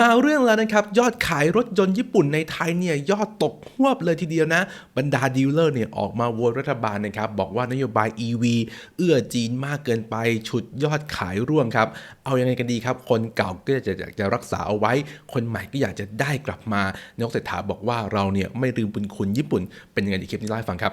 มาเรื่องแล้วนะครับ ยอดขายรถยนต์ญี่ปุ่นในไทยเนี่ยยอดตกหวบเลยทีเดียวนะ บรรดาดีลเลอร์เนี่ยออกมาโวยรัฐบาลนะครับ บอกว่านโยบาย EV เอื้อจีนมากเกินไป ฉุดยอดขายร่วงครับ เอายังไงกันดีครับ คนเก่าก็จะอยากจะรักษาเอาไว้ คนใหม่ก็อยากจะได้กลับมานายกเศรษฐาบอกว่าเราเนี่ยไม่ลืมบุญคุณญี่ปุ่น เป็นยังไงดีคลิปนี้เล่าให้ฟังครับ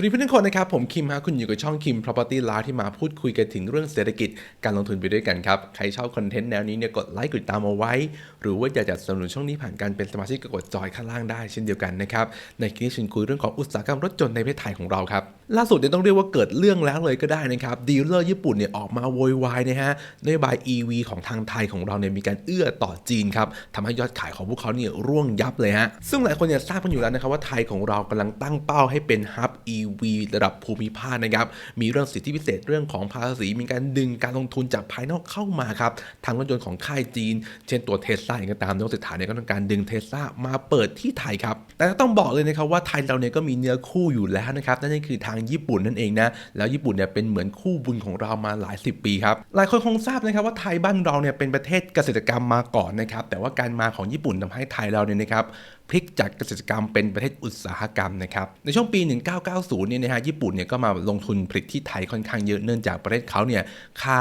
วัสดีเพื่อนทุกคนนะครับ ผมคิมฮะคุณอยู่กับช่องคิม Property Live ที่มาพูดคุยกันถึงเรื่องเศรษฐกิจการลงทุนไปด้วยกันครับ ใครชอบคอนเทนต์แนวนี้เนี่ยกดไลค์กดติดตามเอาไว้ หรือว่าอยากจะสนับสนุนช่องนี้ผ่านการเป็นสมาชิกก็กดจอยข้างล่างได้เช่นเดียวกันนะครับ ในคลิปนี้ฉันคุยเรื่องของอุตสาหกรรมรถยนต์ในประเทศไทยของเราครับ ล่าสุดเนี่ยต้องเรียกว่าเกิดเรื่องแล้วเลยก็ได้นะครับดีลเลอร์ญี่ปุ่นเนี่ยออกมาโวยวายนะฮะนโยบาย EV ของทางไทยของเราเนี่ยมีการเอื้อต่อจีนครับทำให้ยอดขายของพวกเขาเนี่ยร่วงยับเลยฮะซึ่งหลายคนเนี่ยทราบกันอยู่แล้วนะครับว่าไทยของเรากำลังตั้งเป้าให้เป็นฮับ EV ระดับภูมิภาคนะครับ มีเรื่องสิทธิพิเศษเรื่องของภาษี มีการดึงการลงทุนจากภายนอกเข้ามาครับทางรถยนต์ของค่ายจีน เช่นตัวเทสลาเองก็ตามนกเศรษฐาเนี่ยก็ต้องการดึงเทสลามาเปิดที่ไทยครับ แต่ต้องบอกเลยนะครับว่าไทยเราเนี่ยก็มีเนื้อคู่อยู่แล้วนะครับ นั่นก็คือทางญี่ปุ่นนั่นเองนะ แล้วญี่ปุ่นเนี่ยเป็นเหมือนคู่บุญของเรามาหลายสิบปีครับ หลายคนคงทราบนะครับว่าไทยบ้านเราเนี่ยเป็นประเทศเกษตรกรรมมาก่อนนะครับ แต่ว่าการมาของญี่ปุ่นทำให้ไทยเราเนี่ยนะครับ พลิกจากเกษตรกรรมเป็นประเทศอุตสาหกรรมนะครับในช่วงปี 1990 เนี่ยนะฮะญี่ปุ่นเนี่ยก็มาลงทุนผลิตที่ไทยค่อนข้างเยอะเนื่องจากประเทศเขาเนี่ยค่า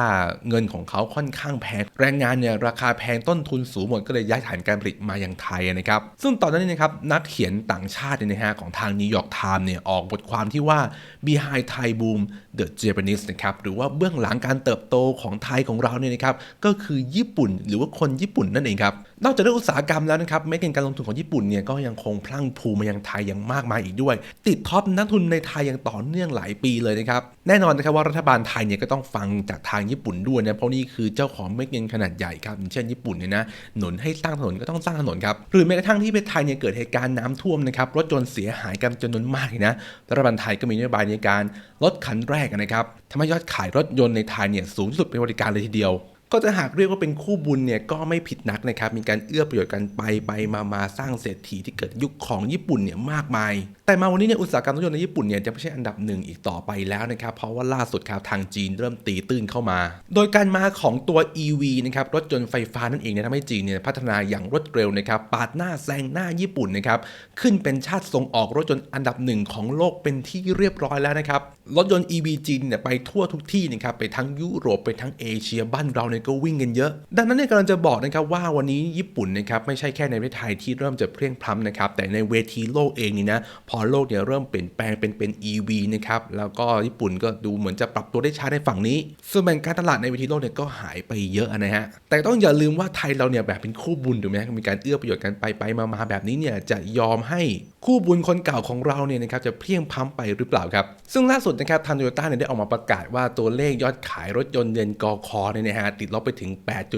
เงินของเขาค่อนข้างแพง แรงงานเนี่ยราคาแพงต้นทุนสูงหมดก็เลยย้ายฐานการผลิตมายังไทยนะครับซึ่งตอนนั้นนะครับนักเขียนต่างชาติเนี่ยนะฮะของทางนิวยอร์กไทม์เนี่ยออกบทความที่ว่า behind Thai boom the Japanese นะครับหรือว่าเบื้องหลังการเติบโตของไทยของเราเนี่ยนะครับก็คือญี่ปุ่นหรือว่าคนญี่ปุ่นนั่นเองครับนอกจากเรื่องอุตสาหกรรมแล้วนะครับเม็ดเงินการลงทุนของญี่ปุ่นเนี่ยก็ยังคงพลั่งพูมายังไทยอย่างมากมายอีกด้วย ติดท็อปนักทุนในไทยอย่างต่อเนื่องหลายปีเลยนะครับแน่นอนนะครับว่ารัฐบาลไทยเนี่ยก็ต้องฟังจากทางญี่ปุ่นด้วยนะเพราะนี่คือเจ้าของเม็ดเงินขนาดใหญ่ครับเช่นญี่ปุ่นเนี่ยนะหนุนให้สร้างถนนก็ต้องสร้างถนนครับหรือแม้กระทั่งที่ประเทศไทยเนี่ยเกิดเหตุการณ์น้ำท่วมนะครับรถยนต์เสียหายกันจำนวนมากนะรัฐบาลไทยก็มีนโยบายในการลดคันแรกนะครับทำให้ยอดขายรถยนต์ในไทยเนี่ยสูงสุดเป็นบริการเลยทีเดียว ก็จะหากเรียกว่าเป็นคู่บุญเนี่ยก็ไม่ผิดนักนะครับ มีการเอื้อประโยชน์กันไปไปมามาสร้างเศรษฐีที่เกิดยุคของญี่ปุ่นเนี่ยมากมาย แต่มาวันนี้เนี่ยอุตสาหกรรมรถยนต์ในญี่ปุ่นเนี่ยจะไม่ใช่อันดับหนึ่งอีกต่อไปแล้วนะครับ เพราะว่าล่าสุดครับทางจีนเริ่มตีตื้นเข้ามา โดยการมาของตัว EV นะครับรถยนต์ไฟฟ้านั่นเองเนี่ยทำให้จีนเนี่ยพัฒนาอย่างรวดเร็วนะครับปาดหน้าแซงหน้าญี่ปุ่นนะครับขึ้นเป็นชาติส่งออกรถยนต์อันดับหนึ่งของโลกเป็นที่เรียบร้อยแล้วนะครับรถยนต์ EV จีนเนี่ยไปทั่วทุกที่นะครับไปทั้งยุโรปไปทั้งเอเชียบ้านเราเนี่ยก็วิ่งกันเยอะ ดังนั้นเนี่ยกำลังจะบอกนะครับว่าวันนี้ญี่ปุ่นนะครับไม่ใช่แค่ในประเทศไทยที่เริ่มจะเพลียงพล้ำนะครับแต่ในเวทีโลกเองนี่นะพอโลกเนี่ยเริ่มเปลี่ยนแปลงเป็นเป็น EV นะครับแล้วก็ญี่ปุ่นก็ดูเหมือนจะปรับตัวได้ช้าในฝั่งนี้ ส่วนแบ่งการตลาดในเวทีโลกเนี่ยก็หายไปเยอะนะฮะแต่ต้องอย่าลืมว่าไทยเราเนี่ยแบบเป็นคู่บุญถูกไหมมีการเอื้อประโยชน์กันไปไปมามาแบบนี้เนี่ยจะยอมให้คู่บุญคนเก่าของเราเนี่ยนะครับจะเพลียงพล้ำไปหรือเปล่าครับ ซึ่งล่าสุดนะครับทางโตโยต้าเนี่ยได้ออกมาประกาศว่าตัวเลขยอดขายรถยนต์เดือนกคเนี่ยนะฮะติดลบไปถึง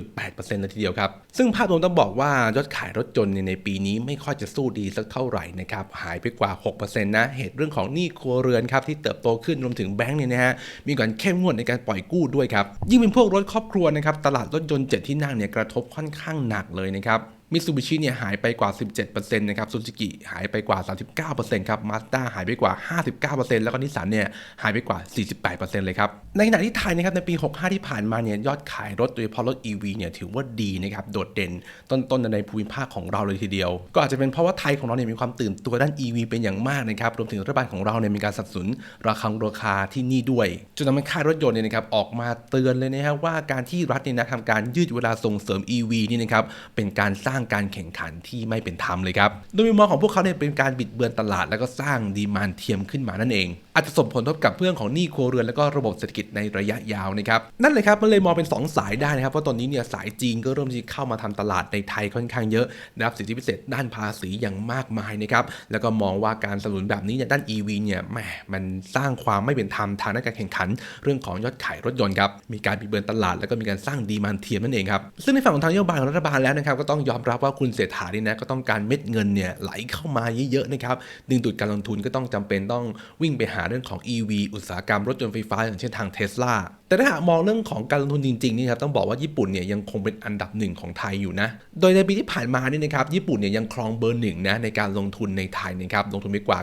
8.8%เลยทีเดียวครับ ซึ่งภาพรวมต้องบอกว่ายอดขายรถยนต์ในปีนี้ไม่ค่อยจะสู้ดีสักเท่าไหร่นะครับ หายไปกว่า 6%นะ เหตุเรื่องของหนี้ครัวเรือนครับที่เติบโตขึ้นรวมถึงแบงก์เนี่ยนะฮะ มีการเข้มงวดในการปล่อยกู้ด้วยครับ ยิ่งเป็นพวกรถครอบครัวนะครับ ตลาดรถยนต์เจ็ดที่นั่งเนี่ยกระทบค่อนข้างหนักเลยนะครับ มิตซูบิชิเนี่ยหายไปกว่า 17%นะครับซูซูกิหายไปกว่า 39%ครับมาสด้าหายไปกว่า 59%แล้วก็นิสสันเนี่ยหายไปกว่า 48%เลยครับ ในขณะที่ไทยนะครับในปี 65 ที่ผ่านมาเนี่ยยอดขายรถโดยเฉพาะรถ EV เนี่ยถือว่าดีนะครับโดดเด่นต้นๆในภูมิภาคของเราเลยทีเดียว ก็อาจจะเป็นเพราะว่าไทยของเราเนี่ยมีความตื่นตัวด้าน EV เป็นอย่างมากนะครับรวมถึงรัฐบาลของเราเนี่ยมีการสนับสนุนราคาราคาที่นี่ด้วยจนทำให้ค่ายรถยนต์เนี่ยนะครับออกมาเตือนเลยนะครับว่าการที่รัฐเนี่ยนะทำการยืดเวลาส่งเสริม EV นี่นะครับเป็นการสร้างการแข่งขันที่ไม่เป็นธรรมเลยครับโดยมุมมองของพวกเขาเนี่ยเป็นการบิดเบือนตลาด แล้วก็สร้างดีมานเทียมขึ้นมานั่นเอง อาจจะส่งผลทบกับเรื่องของหนี้ครัวเรือนแล้วก็ระบบเศรษฐกิจในระยะยาวนะครับนั่นเลยครับมันเลยมองเป็น 2 สายได้นะครับเพราะตอนนี้เนี่ยสายจีนก็เริ่มที่เข้ามาทำตลาดในไทยค่อนข้างเยอะได้รับสิทธิพิเศษด้านภาษีอย่างมากมายนะครับแล้วก็มองว่าการสนับสนุนแบบนี้เนี่ยด้าน EV เนี่ยแหมมันสร้างความไม่เป็นธรรมทางด้านการแข่งขัน เรื่องของยอดขายรถยนต์ครับมีการบิดเบือนตลาด แล้วก็มีการสร้างดีมานเทียมนั่นเองครับซึ่งในฝั่งของทางนโยบายของรัฐบาลแล้วนะครับก็ต้องยอมรับรับว่าคุณเศรษฐานี่นะก็ต้องการเม็ดเงินเนี่ยไหลเข้ามาเยอะๆนะครับดึงดูดการลงทุนก็ต้องจำเป็นต้องวิ่งไปหาเรื่องของ EV อุตสาหกรรมรถยนต์ไฟฟ้า อย่างเช่นทางเทสลา แต่ถ้าหากมองเรื่องของการลงทุนจริงๆนี่ครับต้องบอกว่าญี่ปุ่นเนี่ยยังคงเป็นอันดับหนึ่งของไทยอยู่นะ โดยในปีที่ผ่านมานี่นะครับญี่ปุ่นเนี่ยยังครองเบอร์หนึ่งนะในการลงทุนในไทยนะครับลงทุนไปกว่า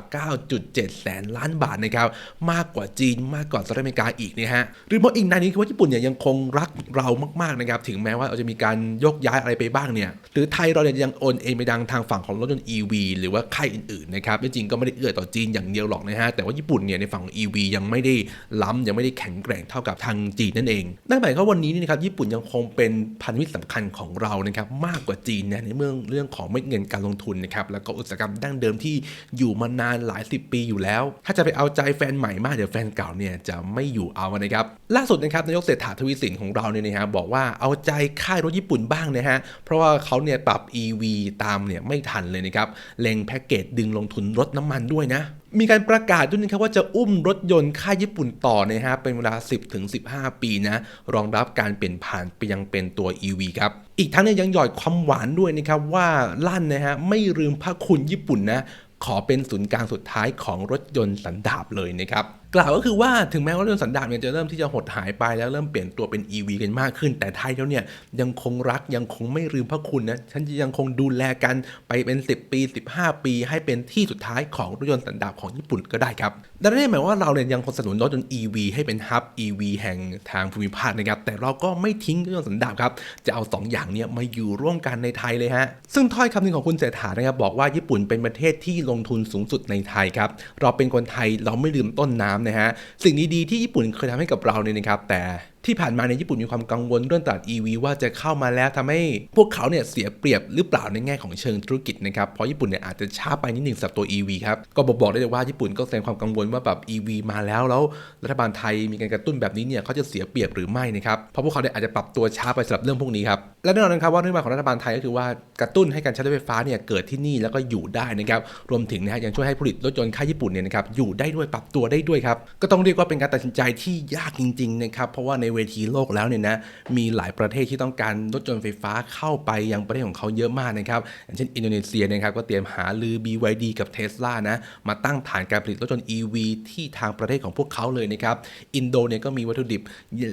9.7 แสนล้านบาทนะครับมากกว่าจีนมากกว่าสหรัฐอเมริกาอีกนะฮะหรือมองอีกในนี้คือว่าญี่ปุ่นเนี่ยยังคงรักเรามากๆนะครับถึงแม้ว่าเราจะมีการยกย้ายอะไรไปบ้างเนี่ยหรือไทยเราเนี่ยยังโอนเอ็นไปดังทางฝั่งของรถยนต์ EV หรือว่าค่ายอื่นๆนะครับจริงๆก็ไม่ได้เอื้อต่อจีนอย่างเดียวหรอกนะฮะแต่ว่าญี่ปุ่นเนี่ยในฝั่ง EV ยังไม่ได้ล้ำยังไม่ได้แข็งแกร่งเท่ากับทางจีนนั่นเอง นั่นหมายความว่าวันนี้นี่นะครับญี่ปุ่นยังคงเป็นพันธมิตรสำคัญของเรานะครับมากกว่าจีนนะในเรื่องเรื่องของเม็ดเงินการลงทุนนะครับแล้วก็อุตสาหกรรมดั้งเดิมที่อยู่มานานหลายสิบปีอยู่แล้ว ถ้าจะไปเอาใจแฟนใหม่มากเดี๋ยวแฟนเก่าเนี่ยจะไม่อยู่เอานะครับล่าสุดนะครับนายกเศรษฐาทวีสินของเราเนี่ยนะฮะบอกว่าเอาใจค่ายรถญี่ปุ่นบ้างนะฮะเพราะว่าเขาเนี่ยปรับ EV ตามเนี่ยไม่ทันเลยนะครับเล็งแพ็กเกจดึงลงทุนรถน้ำมันด้วยนะ มีการประกาศด้วยนะครับว่าจะอุ้มรถยนต์ค่ายญี่ปุ่นต่อนะฮะเป็นเวลา 10ถึง15 ปีนะ รองรับการเปลี่ยนผ่านไปยังเป็นตัว EV ครับ อีกทั้งเนี่ยยังหยอดความหวานด้วยนะครับว่าลั่นนะฮะไม่ลืมพระคุณญี่ปุ่นนะ ขอเป็นศูนย์กลางสุดท้ายของรถยนต์สันดาปเลยนะครับกล่าวก็คือว่าถึงแม้ว่ารถยนต์สันดาปเนี่ยจะเริ่มที่จะหดหายไปแล้วเริ่มเปลี่ยนตัวเป็น EV กันมากขึ้น แต่ไทยแล้วเนี่ยยังคงรักยังคงไม่ลืมพระคุณนะฉันยังคงดูแลกันไปเป็น 10 ปี 15 ปี ให้เป็นที่สุดท้ายของรถยนต์สันดาปของญี่ปุ่นก็ได้ครับดังนั้นหมายว่าเราเนี่ยยังคงสนับสนุนรถยนต์ EV ให้เป็นฮับ EV แห่งทางภูมิภาคนะครับแต่เราก็ไม่ทิ้งรถยนต์สันดาปครับจะเอาสองอย่างเนี้มาอยู่ร่วมกันในไทยเลยฮะซึ่งถ้อยคำหนึงของคุณเศรษฐานะครับบอกว่าญี่ปุ่นเป็นประเทศที่ลงทุนสูงสุดในไทยครับเราเป็นคนไทยเราไม่ลืมต้นน้ำนะฮะสิ่งดีๆที่ญี่ปุ่นเคยทำให้กับเราเนี่ยนะครับแต่ที่ผ่านมาในญี่ปุ่นมีความกังวลเรื่องตลาด EV ว่าจะเข้ามาแล้วทำให้พวกเขาเนี่ยเสียเปรียบหรือเปล่าในแง่ของเชิงธุรกิจนะครับเพราะญี่ปุ่นเนี่ยอาจจะช้าไปนิดหนึ่งสำหรับตัว EV ครับก็บอกบอกได้เลยว่าญี่ปุ่นก็แสดงความกังวลว่าแบบ EV มาแล้วแล้ว รัฐบาลไทยมีการกระตุ้นแบบนี้เนี่ยเขาจะเสียเปรียบหรือไม่นะครับเพราะพวกเขาเนี่ยอาจจะปรับตัวช้าไปสำหรับเรื่องพวกนี้ครับและแน่นอนนะครับว่านโยบายของรัฐบาลไทยก็คือว่ากระตุ้นให้การใช้รถไฟฟ้าเนี่ยเกิดที่นี่แล้วก็อยู่ได้นะครับรวมถึงนะฮะยังช่วยให้ผลิตรถยนต์ค่ายญี่ปุ่นเนี่ยนะครับอยู่ได้ด้วยปรับตัวได้ด้วยครับก็ต้องเรียกว่าเป็นการตัดสินใจที่ยากจริงๆนะครับเพราะว่าในเวทีโลกแล้วเนี่ยนะมีหลายประเทศที่ต้องการรถยนต์ไฟฟ้าเข้าไปยังประเทศของเขาเยอะมากนะครับอย่างเช่นอินโดนีเซียนะครับก็เตรียมหาลือ BYD กับ Tesla นะมาตั้งฐานการผลิตรถยนต์ EV ที่ทางประเทศของพวกเขาเลยนะครับอินโดเนี่ยก็มีวัตถุดิบ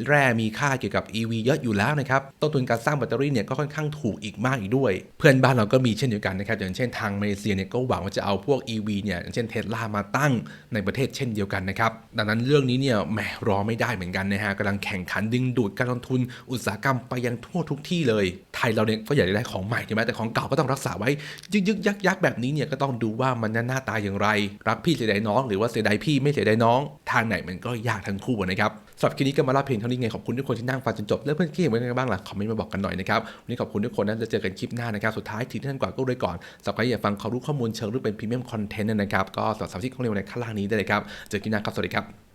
แร่มีค่าเกี่ยวกับ EV เยอะอยู่แล้วนะครับต้นทุนการสร้างแบตเตอรี่เนี่ยก็ค่อนข้างถูกอีกมากอีกด้วย เพื่อนบ้านเราก็มีเช่นเดียวกันนะครับอย่างเช่นทางมาเลเซียเนี่ยก็หวังว่าจะเอาพวก EV เนี่ยอย่างเช่นเทสลามาตั้งในประเทศเช่นเดียวกันนะครับดังนั้นเรื่องนี้เนี่ยแหมรอไม่ได้เหมือนกันนะฮะกำลังแข่งขันดึงดูดการลงทุนอุตสาหกรรมไปยังทั่วทุกที่เลย ไทยเราเนี่ยก็อยากจะได้ของใหม่ใช่ไหมแต่ของเก่าก็ต้องรักษาไว้ ยึกยึกยักยักแบบนี้เนี่ยก็ต้องดูว่ามันหน้าตาอย่างไร รักพี่เสียดายน้อง หรือว่าเสียดายพี่ไม่เสียดายน้อง ทางไหนมันก็ยากทั้งคู่นะครับสำหรับคลิปนี้ก็มาเล่าเพียงเท่านี้ไงขอบคุณทุกคนที่นั่งฟังจนจบแล้วเพื่อนๆคิดเห็นยังไงบ้างล่ะคอมเมนต์มาบอกกันหน่อยนะครับวันนี้ขอบคุณทุกคนนะจะเจอกันคลิปหน้านะครับสุดท้ายถึงที่ท่านก่อนก็เลยก่อนสำหรับใครอยากฟังความรู้ข้อมูลเชิงลึกเป็นพรีเมียมคอนเทนต์นะครับก็สำหรับสมาชิกของเราในข้างล่างนี้ได้เลยครับเจอกันนะครับสวัสดีครับ